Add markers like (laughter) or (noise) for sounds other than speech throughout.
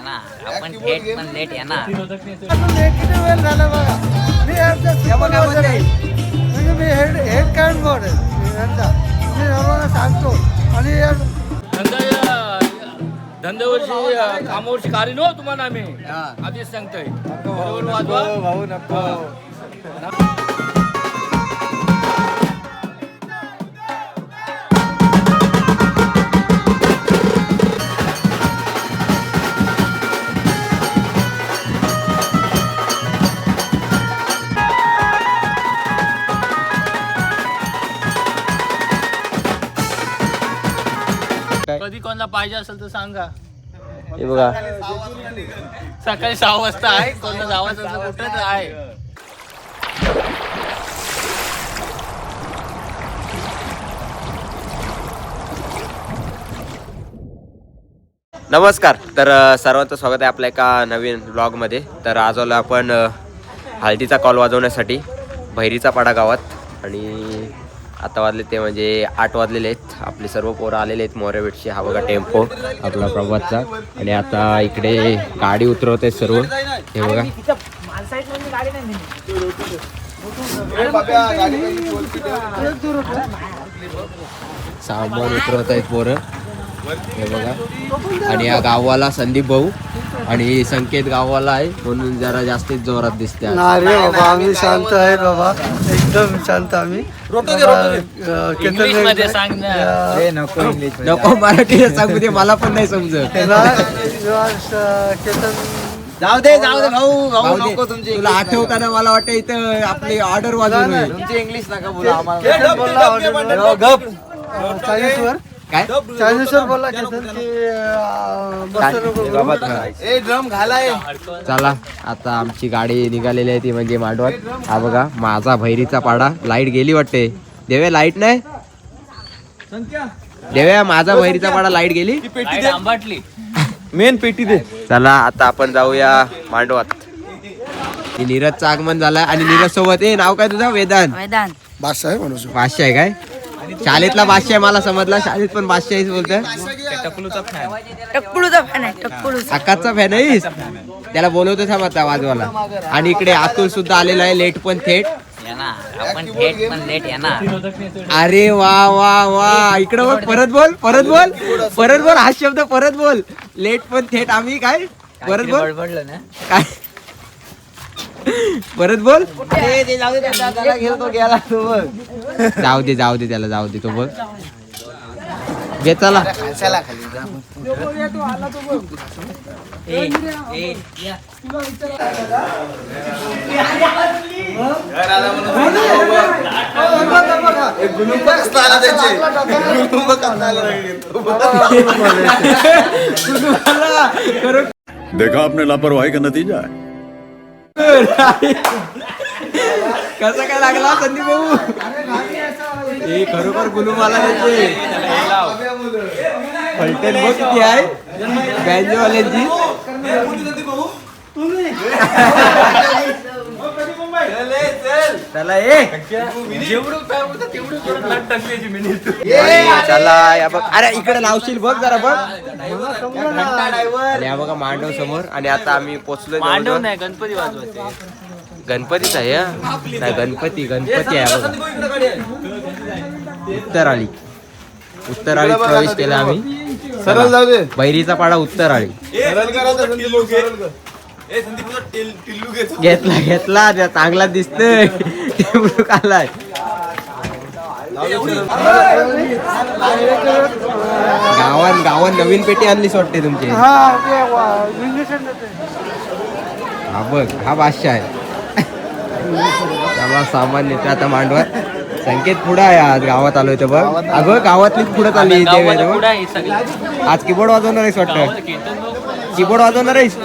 येणार आपण थेट पण लेट येणार. किती वेळ झाला बघा. मी यांचा supervisor आहे. म्हणजे मी हेड हेड काउंट बोर्ड आहे. यांचा. मी सर्वांना सांगतो. आणि या- धंद्यावरची अं, कामावरची कार्य नो तुम्हाला आम्ही. आधीच सांगतोय. बरोबर वाजवा. कोणाला पाहिजे असेल तर सांगा. हे बघा. सकाळी सहा वाजता आहे. कोणाला जावायचं असेल कुठं तर आहे. नमस्कार. तर सर्वांचं स्वागत आहे आपल्या एका नवीन ब्लॉगमध्ये तर आज आलो आपण हळदीचा कॉल वाजवण्यासाठी भैरीचा पाडा गावात. आणि आता वाजले ते म्हणजे आठ वाजलेले आहेत. आपले सर्व पोरं आलेले आहेत मोरेबेटचे हा बघा टेम्पो. आपला प्रभातचा आणि आता इकडे गाडी उतरवत आहेत सर्व. हे बघा. सामान उतरवत आहेत पोरं. हे बघा. आणि या गावाला संदीप भाऊ. आणि संकेत गावाला आहे. म्हणून जरा जास्तीत जोरात दिसते आज. नाही रे बाबा आम्ही शांत आहे बाबा. एकदम शांत आम्ही. बाबा, अं, केतन इंग्लिशमध्ये नाही- सांग ना. अं, नको मराठीत सांगू दे मला पण नाही समजत. (laughs) जाऊ दे जाऊ दे भाऊ. भाऊ. नको तुमची तुला आठव का ना मला वाटतं इथं आपली ऑर्डर वाजवून. तुमची इंग्लिश नका बोला आम्हाला. गप काय? बोलला की. ए ड्रम घालाय चला आता आमची गाडी निघालेली आहे ती म्हणजे मांडवात हा बघा माझा भैरीचा पाडा. लाइट गेली वाटते. देव्या लाइट नाही? देव्या माझा भैरीचा पाडा लाइट गेली? लाइट आंबाटली. मेन पेटी दे. चला आता आपण जाऊया मांडवात. नीरजचं आगमन झालंय आणि नीरज सोबत. ए नाव काय तुझं? वेदांत. मैदान बादशाह आहे म्हणून बादशाह आहे काय? शाळेतला बादशाह आहे मला समजला. शाळेत पण बादशाह बोलतोय. टक्कुळूचा फॅन आहे टक्कुळूचा आकाशचा फॅन आहेस? त्याला बोलवतो थांब आता वाजवाला आणि इकडे अतुल सुद्धा आलेला आहे लेट पण थेट. येणार. आपण थेट पण लेट येणार. अरे वा वा वा. इकडे बघ परत बोल परत बोल. परत बोल हा शब्द परत बोल. लेट पण थेट. आम्ही काय? परत बोल. बडबडलं ना? काय? परत बोल. जाऊ दे जाऊ दे त्याला जाऊ दे तो बघ घे चला. देखा आपने लापरवाही का नतीजा है? कसा काय लागला संदीप भाऊ? हे खरोखर गुलुमाला देते फलटण बघ किती आहे. बँजोवाल्यांची. (laughs) चला. ए. चला या बघ. अरे इकडे लावशील बघ जरा बघ. आणि हा बघा मांडव समोर. आणि आता आम्ही पोचलो मांडव नाही गणपती वाजवायचे. गणपतीच आहे हा? नाही गणपती गणपती आहे बघा. उत्तर आळी उत्तर आळीत प्रवेश केला आम्ही. सरळ जाऊ दे. बैरीचा पाडा उत्तर आळी सरळ करा. घेतला घेतला त्या चांगला दिसतोय. टेबलू आलाय गावात गावात नवीन पेटी आणलीच वाटते तुमची. हा हा बघ हा बादशाह आहे. त्याला सामान नेते आता मांडवात संकेत पुढे आहे आज गावात आलोय तर बघ. अगं गावातलीच पुढे चालली आज कीबोर्ड वाजवणार आहेस वाटतं. कीबोर्ड वाजवणार आहेस?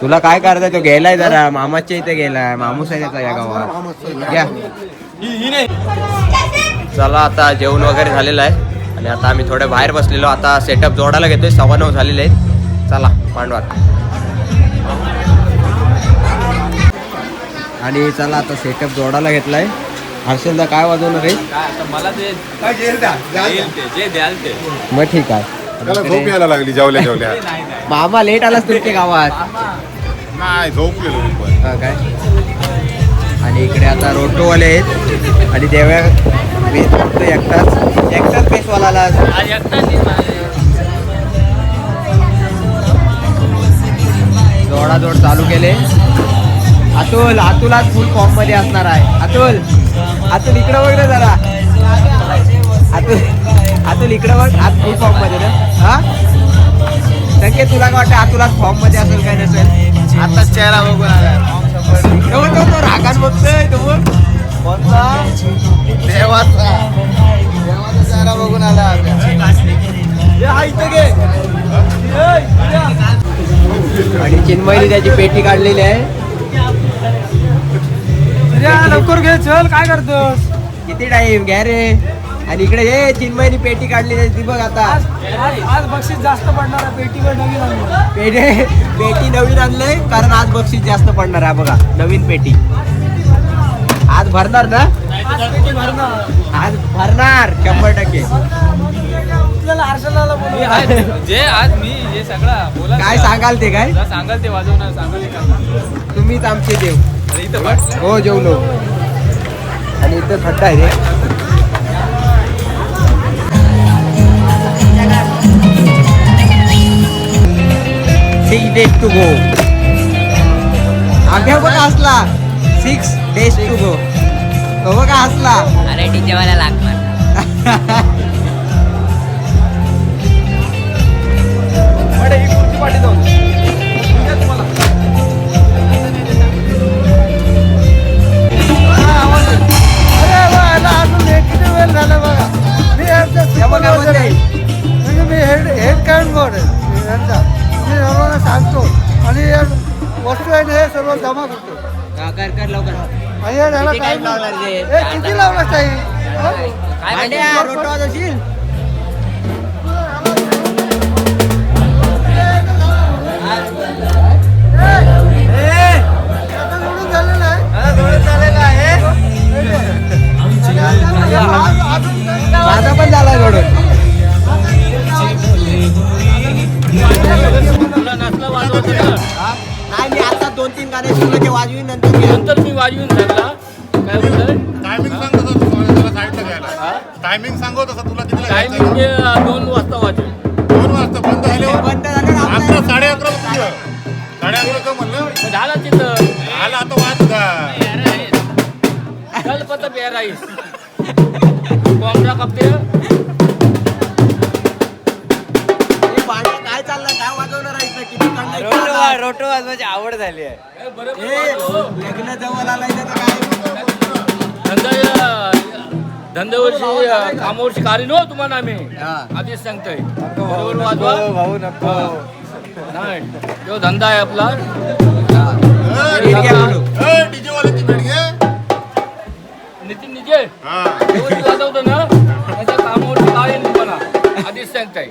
तुला काय करायचं तो गेलाय जरा. मामाच्या इथे गेलाय. मामूस आहे त्याचा या गावात. घ्या. चला आता जेवण वगैरे झालेलं आहे. आणि आता आम्ही थोडे बाहेर बसलेलो. आता सेटअप जोडायला घेतोय. सव्वा नऊ झालेले आहेत. चला मांडवात आणि चला आता सेटअप जोडायला घेतलाय. हर्षलदा काय वाजवणार आहे? मग ठीक आहे. त्याला झोप यायला लागली जेवल्या जेवल्या. (laughs) मामा लेट आलास तुमच्या गावात. नाही मी पण. हा काय? आणि इकडे आता रोटोवाले आहेत. आणि देव्या मी फक्त एकटाच. एकटाच पेशवाला आला आज. एकटाच येईल माझे. जोडाजोड चालू केले. अतुल अतुल आज फुल फॉर्ममध्ये असणार आहे. अतुल अतुल इकडे बघ ना जरा. अतुल अतुल इकडे बघ आज फुल फॉर्ममध्ये ना. हा? संकेत तुला काय वाटतं? आज फॉर्ममध्ये असेल काय नसेल? आता चेहरा बघून आला तो तो तो रागान बघतोय तो. कोणता? देवाचा. देवाचा चेहरा बघून आला. आणि चिन्मयनी त्याची पेटी काढलेली आहे. लवकर घे चल काय करतोस? किती टाइम घ्या रे. आणि इकडे हे चिन्मयनी पेटी काढलेली आहे ती बघ आता. आज आज बक्षीस जास्त पडणार आहे पेटीवर नवीन आणलं. पेटी पेटी नवीन आणलंय कारण आज बक्षीस जास्त पडणार आहे बघा नवीन पेटी. आज भरणार ना? आज पेटी भरणार. आज भरणार शंभर टक्के. आपल्याला बोलू जे आज मी जे सगळं बोला काय सांगाल ते काय? सांगाल ते वाजवणार सांगाल ते करणार. तुम्हीच आमचे देव. अरे इथं बस. हो जेवलो. आणि इथं थंड आहे रे. सिक्स डेज टू गो आग्या बघा असला सिक्स डेज टू गो तो बघा असला अरे टीचरवाला लागणार (laughs) माझा पण झाला नाही मी आता दोन तीन गाणे शिकलो ते वाजवी नंतर मी नंतर मी वाजवीन सगळा काय बोलतोय? टायमिंग सांगू तसं तुला कितीला टायमिंग दोन वाजता वाजवीन दोन वाजता बंद झाल्यावर बंद झालं आपलं. साडे अकरा वाजता साडे अकरा का म्हणलं? झालं तिथं. आला आता वाज का चल पता पे राईस कोंबडा कपते भांडण काय चाललंय? काय वाजवणार आहे? किती? रोटो वाजवायची आवड झाली आहे. हे, लग्न जवळ आलाय तर काय? धंद्यावरची अं, कामावरची काढी नो तुम्हाला आम्ही. हा. आधीच सांगतोय. बरोबर वाजवा. भाऊ नको. नाही तो धंदा आहे आपला. नितीन निजे हा. वाजवतो ना त्याच्या कामावरची काढी तुम्हाला आधीच सांगताय.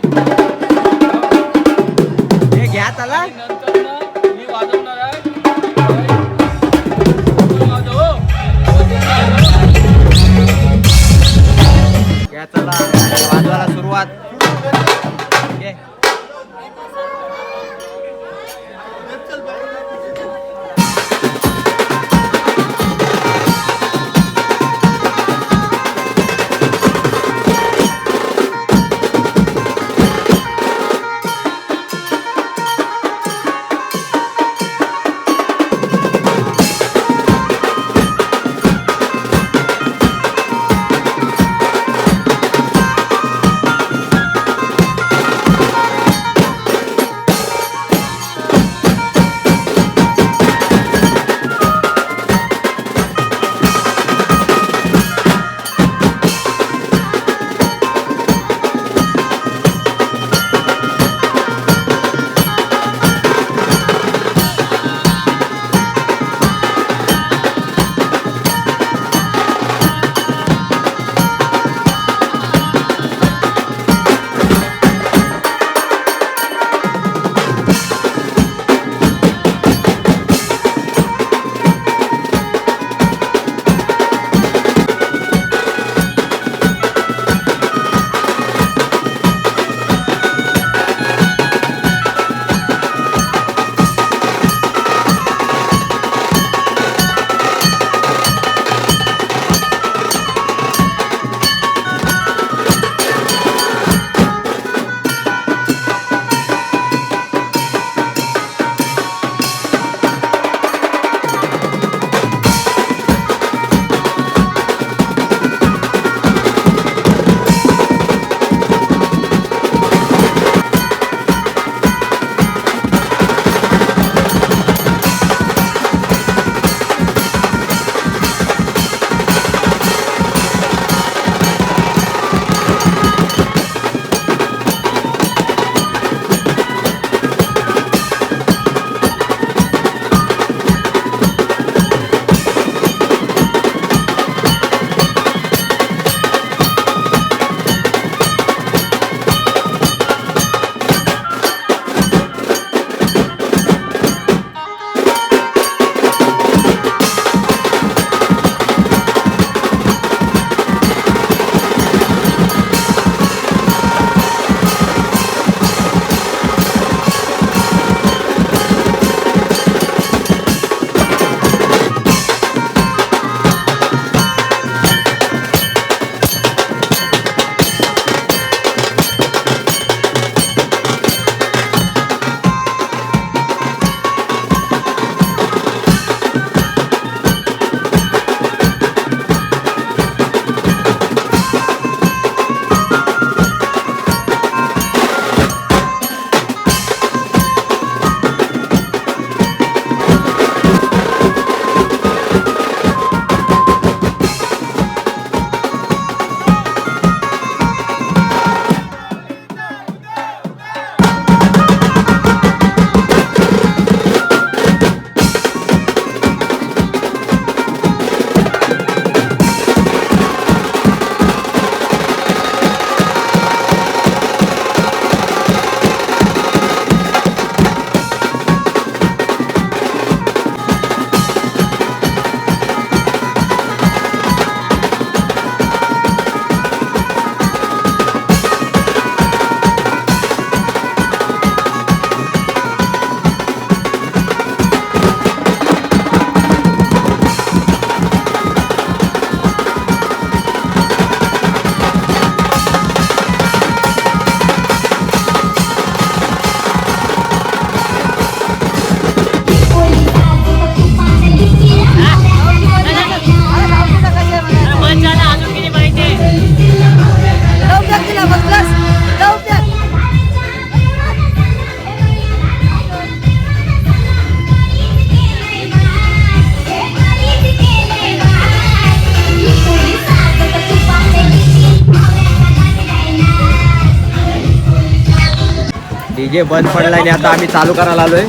बंद पडलाय आणि आता आम्ही चालू करायला आलोय.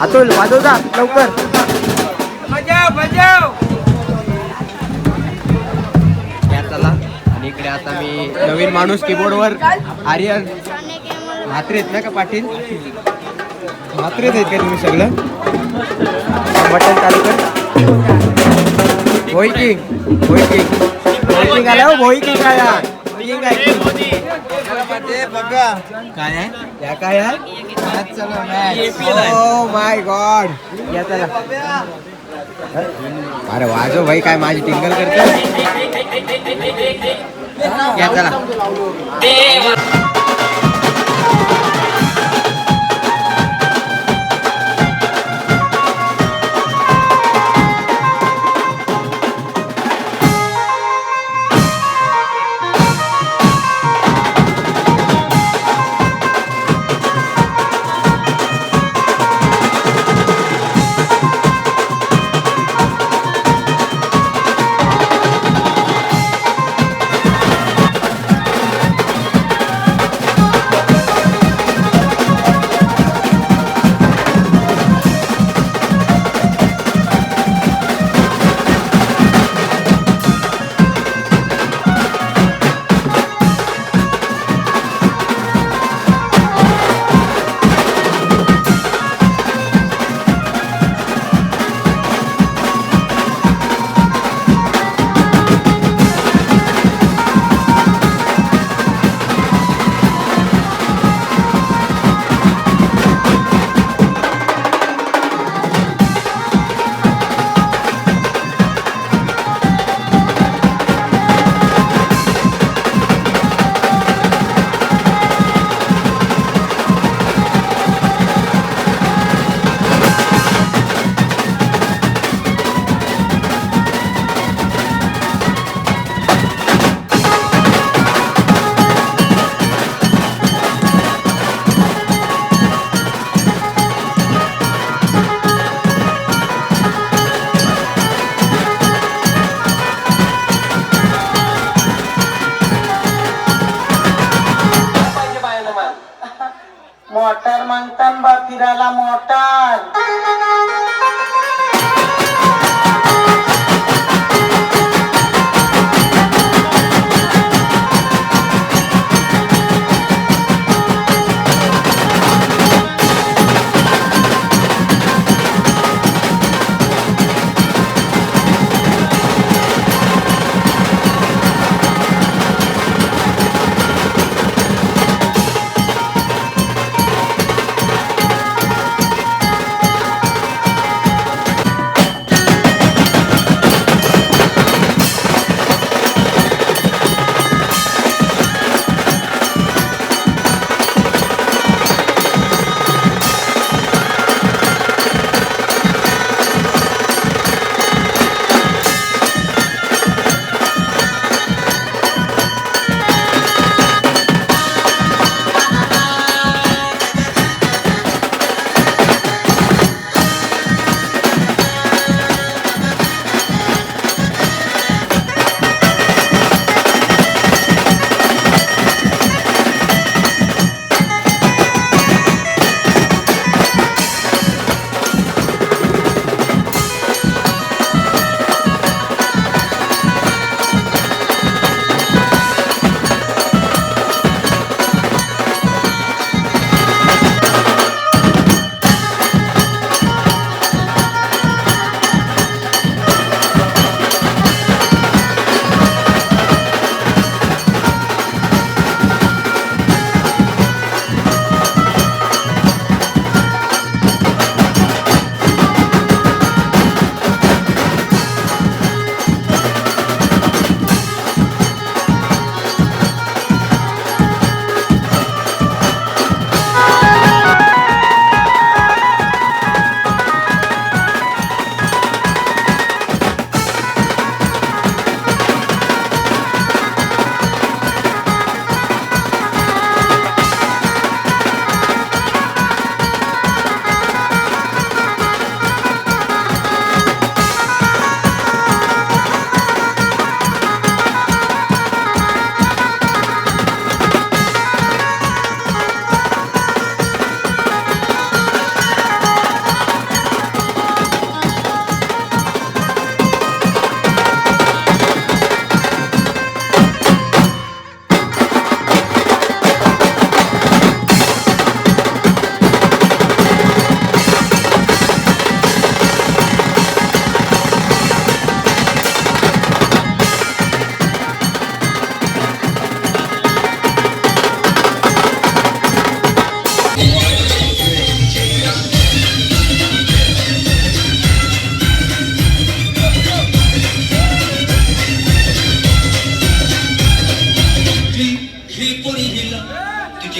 अतुल वाजव जा लवकर. चला. आणि इकडे आता मी नवीन माणूस कीबोर्डवर आर्यन. म्हात्रे आहेत ना का पाटील? म्हात्रेच आहेत का तुम्ही सगळं? बटन चालू कर. होय किंग होय किंग होय होय किंग आला काय आहे? या काय आहे? ओ माय गॉड या चला अरे वाजो भाई काय माझी टिंगल करते या चला.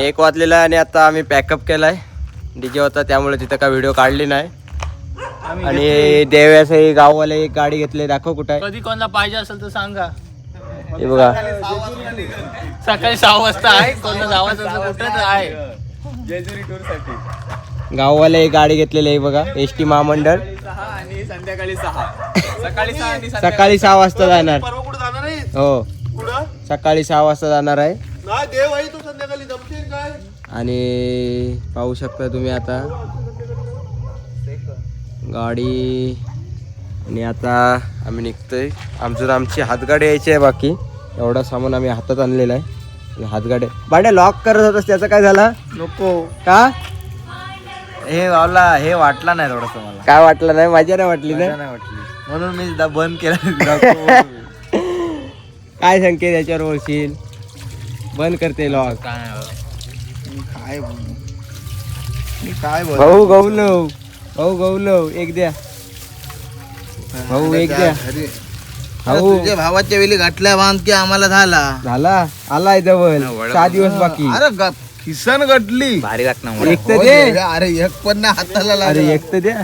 आणि एक वाजलेला आहे आणि आता आम्ही पॅकअप केलाय. डीजे होता त्यामुळे तिथं काय व्हिडिओ काढली नाही. आणि देव्यास हे गाववाले एक गाडी घेतली दाखव कुठं आहे. कधी कोणाला पाहिजे असेल तर सांगा. हे बघा. सकाळी सहा वाजता आहे कोणाला असेल कुठे तर आहे. जेजुरी टूरसाठी. गाववाले एक गाडी घेतलेली आहे बघा. एस टी महामंडळ. सहा आणि संध्याकाळी सहा. सकाळी सहा आणि सकाळी सहा वाजता जाणार. परवा कुठं जाणार आहे? हो. कुठं? सकाळी सहा वाजता जाणार आहे. नाही देव आहे तू संध्याकाळी जमशील काय आणि पाहू शकता तुम्ही आता गाडी. आणि आता आम्ही निघतोय. आमचं आमची हातगाडी यायची आहे बाकी. एवढा सामान आम्ही हातात आणलेला आहे. आणि हातगाडी. बाड्या लॉक करत होतास त्याचा काय झाला? नको. का? हे वावला हे वाटला नाही थोडस मला. काय वाटलं नाही? मजा नाही वाटली नाही वाटली. म्हणून मी दा- बंद केला. (laughs) काय संकेत याच्यावर बोलशील बंद करते लॉक काय मी काय बोल? भाऊ गौलव. भाऊ गौलव एक द्या. भाऊ एक द्या. भाऊ. तुझ्या भावाच्या वेळी गाठल्या बांध की आम्हाला झाला? झाला. आलाय जवळ. सहा दिवस बाकी. अरे ग- किसन गटली. भारी लागणार एक तर दे. अरे एक पण नाही हाताला अरे लागला. एक तर द्या.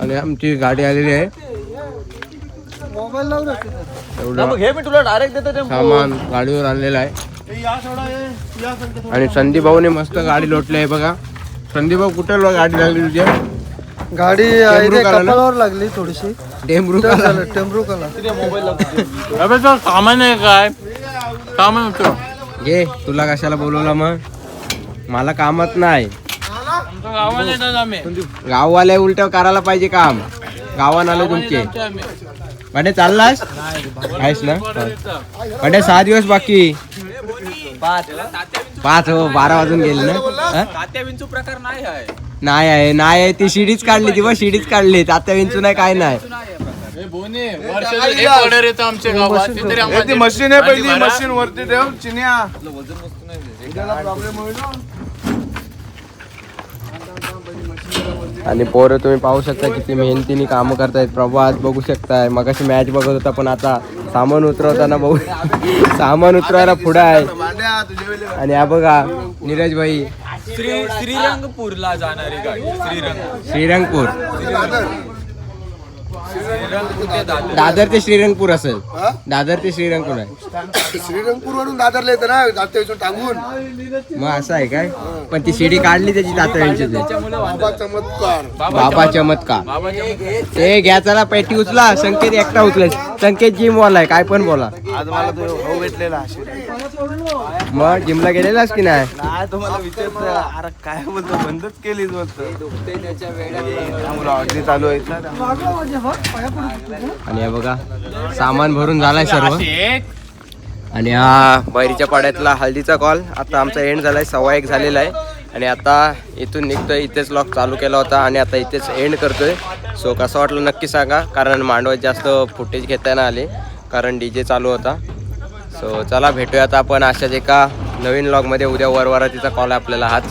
आणि आमची गाडी आलेली आहे. मोबाईल लावून एवढं घे मी तुला डायरेक्ट देतो सामान गाडीवर आणलेलं आहे. आणि संदीप भाऊने मस्त गाडी लोटली आहे बघा. संदीप भाऊ कुठे लो- गाडी लागली तुझ्या गाडी लागली थोडीशी. डेमरू कला सामान आहे काय? सामान होतं. घे तुला कशाला बोलवला मग? मला कामात नाही. आमच्या गावाला येतात आम्ही. गाववाले उलट करायला पाहिजे काम. गावान आले तुमचे. म्हणजे चाललास? आहेस ना? म्हणजे सहा दिवस बाकी. पाच. हो बारा वाजून गेले ना? हा? विंचू प्रकार नाही आहे. नाही आहे नाही आहे. ती शिडीच काढली ती बघ शिडीच काढली. तात्या विंचू नाही काय नाही. वर्षातून एक ऑर्डर येतो आमच्या गावात. ते तरी आम्हाला दे. मशीन आहे पहिली. मशीन वरती ठेव चिन्या. आणि पोरं तुम्ही पाहू शकता किती मेहनतीने कामं करतायत. प्रभात बघू शकताय. मग मॅच बघत होता पण आता सामान उतरवताना बघू (laughs) सामान उतरवायला पुढं आहे. आणि हा बघा नीरज भाई. श्री श्रीरंगपूरला जाणारी गाडी श्रीरंग. श्रीरंगपूर. दादर ते श्रीरंगपूर असेल. दादर ते श्रीरंगपूर आहे. श्रीरंगपूर वरून दादरला येतं ना जाते इथून टांगून. मग असं आहे काय? पण ती शिडी काढली त्याची तातडीची बाबा चमत्कार. बाबा चमत्कार. ते घ्या चला पेटी उचला. संकेत एकटा उचला संकेत जिम वाला आहे काय पण बोला. आज मला तो भाऊ भेटलेला मग जिमला गेलेलास की नाही? तुम्हाला विचारतो अरे काय बोलतो? बंदच केलीच बोलतो. ऑर्डर चालू आणि हे बघा सामान भरून झालाय सर्व. आणि हा बैरीच्या पाड्यातला हल्दीचा कॉल आता आमचा एंड झालाय सव्वा एक झालेला आहे. आणि आता इथून निघतोय इथेच लॉक चालू केला होता. आणि आता इथेच एंड करतोय. सो कसं वाटलं नक्की सांगा. कारण मांडवात जास्त फुटेज घेता नाही. आले कारण डी जे चालू होता. सो चला भेटूया आपण अशाच एका नवीन लॉगमध्ये उद्या वरवरातीचा कॉल आहे आपल्याला हाच.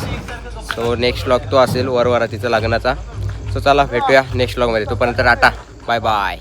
सो नेक्स्ट लॉग तो असेल वरवरातीचा लग्नाचा. सो चला भेटूया नेक्स्ट लॉगमध्ये तोपर्यंत राटा बाय बाय